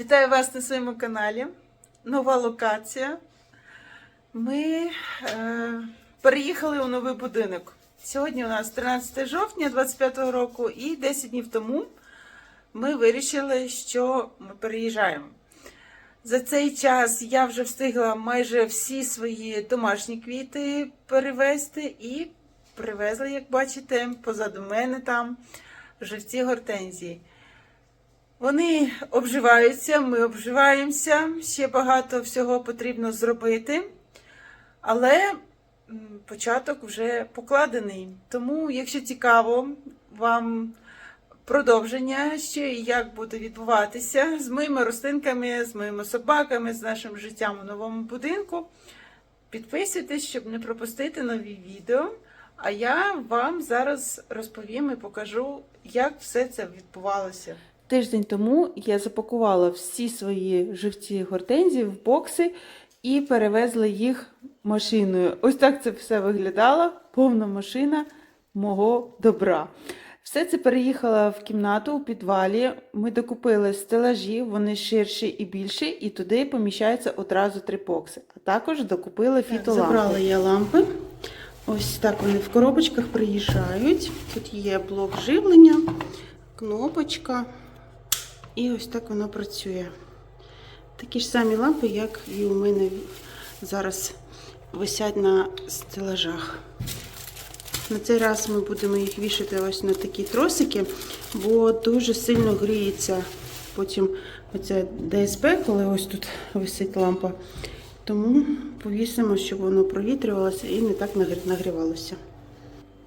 Вітаю вас на своєму каналі. Нова локація. Ми е, переїхали у новий будинок. Сьогодні у нас 13 жовтня 25 року, і 10 днів тому ми вирішили, що ми переїжджаємо. За цей час я вже встигла майже всі свої домашні квіти перевезти і привезла, як бачите, позаду мене там живці гортензії. Вони обживаються, ми обживаємося, ще багато всього потрібно зробити, але початок вже покладений. Тому, якщо цікаво вам продовження, і як буде відбуватися з моїми рослинками, з моїми собаками, з нашим життям у новому будинку, підписуйтесь, щоб не пропустити нові відео. А я вам зараз розповім і покажу, як все це відбувалося. Тиждень тому я запакувала всі свої живці гортензії в бокси і перевезла їх машиною. Ось так це все виглядало. Повна машина мого добра. Все це переїхала в кімнату у підвалі. Ми докупили стелажі, вони ширші і більші, і туди поміщаються одразу три бокси. А також докупила фітолампи. Забрала я лампи. Ось так вони в коробочках приїжджають. Тут є блок живлення, кнопочка. І ось так воно працює. Такі ж самі лампи, як і у мене зараз висять на стелажах. На цей раз ми будемо їх вішати ось на такі тросики, бо дуже сильно гріється потім оце ДСП, коли ось тут висить лампа. Тому повісимо, щоб воно провітрювалося і не так нагрівалося.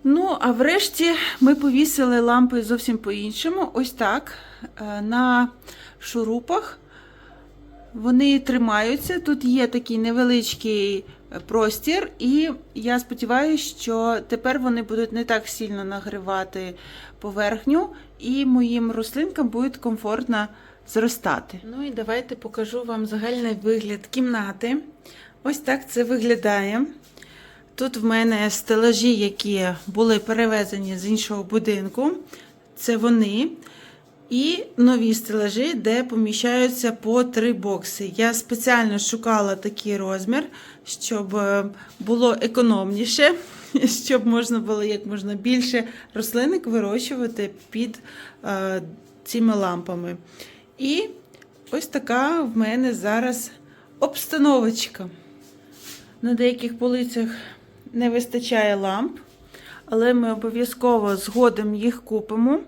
Ну, а врешті ми повісили лампи зовсім по-іншому. Ось так. е, На шурупах. Вони тримаються. Тут є такий невеличкий е, простір, і я сподіваюся, що тепер вони будуть не так сильно нагрівати поверхню, і моїм рослинкам буде комфортно зростати. Ну і давайте покажу вам загальний вигляд кімнати. Ось так це виглядає. Тут в мене стелажі, які були перевезені з іншого будинку. Це вони. І нові стелажі, де поміщаються по три бокси. Я спеціально шукала такий розмір, щоб е, було економніше, щоб можна було як можна більше рослинок вирощувати під е, цими лампами. І ось така в мене зараз обстановочка. На деяких полицях не вистачає ламп, але ми обов'язково згодом їх купимо.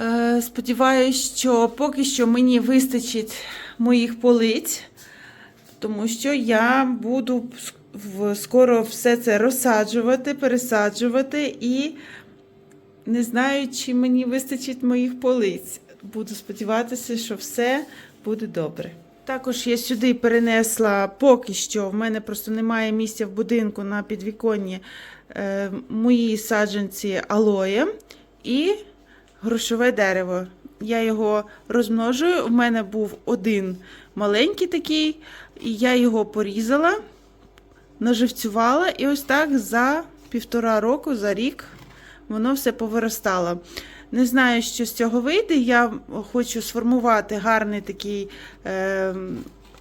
Е, Сподіваюсь, що поки що мені вистачить моїх полиць, тому що я буду скоро все це розсаджувати, пересаджувати і не знаю, чи мені вистачить моїх полиць. Буду сподіватися, що все буде добре. Також я сюди перенесла поки що, в мене просто немає місця в будинку на підвіконні е, мої саджанці алоє і грошове дерево. Я його розмножую. В мене був один маленький такий, і я його порізала, наживцювала, і ось так за півтора року, за рік воно все повиростало. Не знаю, що з цього вийде. Я хочу сформувати гарний такий е,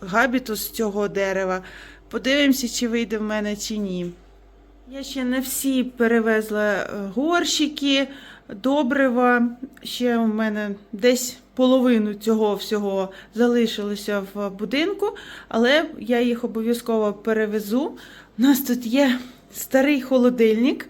габітус цього дерева. Подивимося, чи вийде в мене чи ні. Я ще не всі перевезла е, горщики, добрива. Ще у мене десь половину цього всього залишилося в будинку, але я їх обов'язково перевезу. У нас тут є старий холодильник.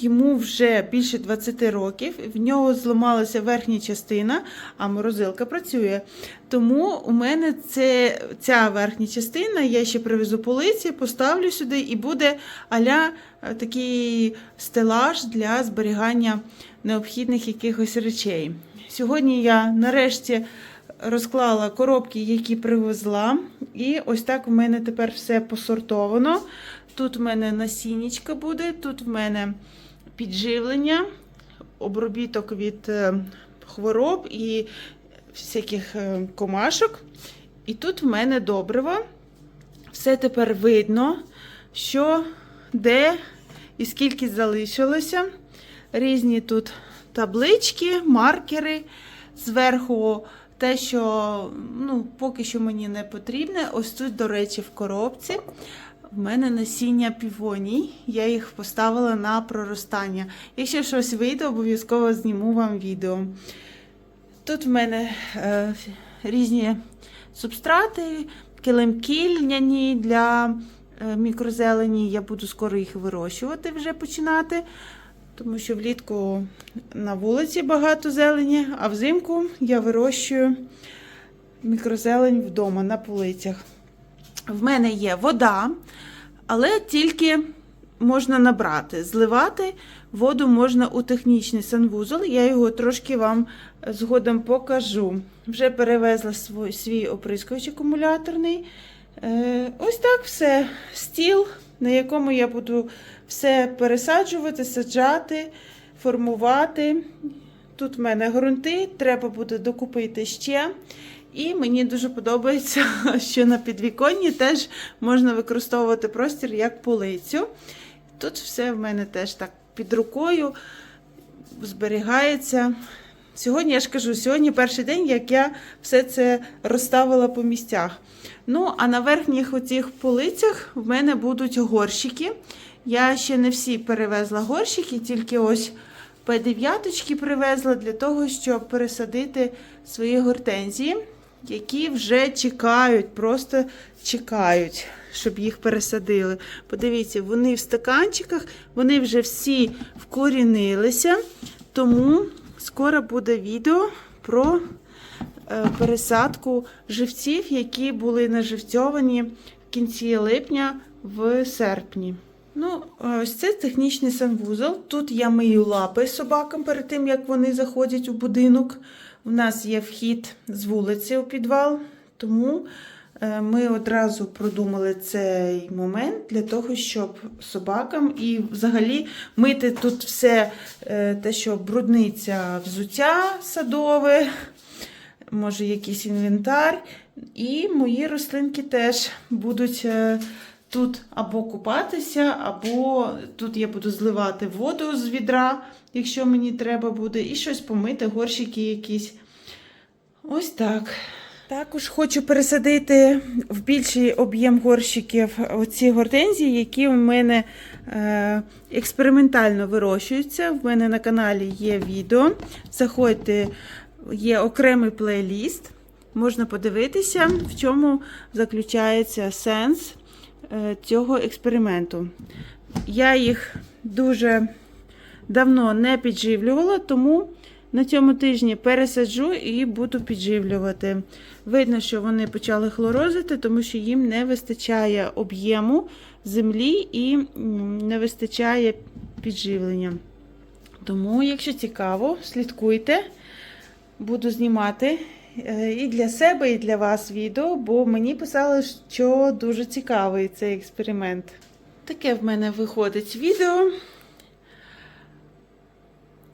Йому вже більше 20 років, в нього зламалася верхня частина, а морозилка працює. Тому у мене це, ця верхня частина, я ще привезу полиці, поставлю сюди і буде аля е, такий стелаж для зберігання необхідних якихось речей. Сьогодні я нарешті розклала коробки, які привезла, і ось так у мене тепер все посортовано. Тут в мене насіннячка буде, тут в мене підживлення, обробіток від е, хвороб і всяких е, комашок. І тут в мене добриво. Все тепер видно, що де і скільки залишилося. Різні тут таблички, маркери. Зверху те, що ну, поки що мені не потрібне, ось тут, до речі, в коробці. В мене насіння півоній, я їх поставила на проростання. Якщо щось вийде, обов'язково зніму вам відео. Тут в мене е, різні субстрати, килимки льняні для е, мікрозелені. Я буду скоро їх вирощувати, вже починати. Тому що влітку на вулиці багато зелені, а взимку я вирощую мікрозелень вдома на полицях. В мене є вода, але тільки можна набрати. Зливати воду можна у технічний санвузол. Я його трошки вам згодом покажу. Вже перевезла свій, оприскувач акумуляторний. Е, ось так все. Стіл, на якому я буду все пересаджувати, саджати, формувати. Тут в мене ґрунти, треба буде докупити ще. І мені дуже подобається, що на підвіконні теж можна використовувати простір як полицю. Тут все в мене теж так під рукою зберігається. Сьогодні я ж кажу, сьогодні перший день, як я все це розставила по місцях. Ну, а на верхніх оцих полицях в мене будуть горщики. Я ще не всі перевезла горщики, тільки ось П9 привезла для того, щоб пересадити свої гортензії, які вже чекають, просто чекають, щоб їх пересадили. Подивіться, вони в стаканчиках, вони вже всі вкорінилися, тому скоро буде відео про е, пересадку живців, які були наживцьовані в кінці липня в серпні. Ну, ось це технічний санвузол. Тут я мию лапи собакам перед тим, як вони заходять у будинок. У нас є вхід з вулиці у підвал, тому е, ми одразу продумали цей момент для того, щоб собакам і взагалі мити тут все е, те, що брудниця взуття садове, може якийсь інвентар. І мої рослинки теж будуть. Тут або купатися, або тут я буду зливати воду з відра, якщо мені треба буде, і щось помити, горщики якісь. Ось так. Також хочу пересадити в більший об'єм горщиків оці гортензії, які у мене е, експериментально вирощуються. В мене на каналі є відео. Заходьте, є окремий плейліст. Можна подивитися, в чому заключається сенс цього експерименту. Я їх дуже давно не підживлювала, тому на цьому тижні пересаджу і буду підживлювати. Видно, що вони почали хлорозити, тому що їм не вистачає об'єму землі і не вистачає підживлення. Тому, якщо цікаво, слідкуйте, буду знімати е, і для себе, і для вас відео, бо мені писали, що дуже цікавий цей експеримент. Таке в мене виходить відео.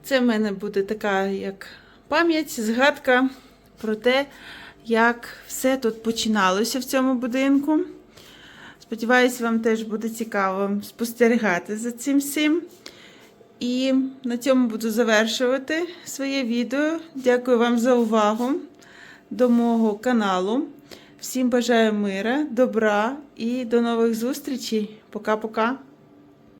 Це в мене буде така як пам'ять, згадка про те, як все тут починалося в цьому будинку. Сподіваюсь, вам теж буде цікаво спостерігати за цим всім. І на цьому буду завершувати своє відео. Дякую вам за увагу до мого каналу. Всім бажаю мира, добра і до нових зустрічей. Пока-пока.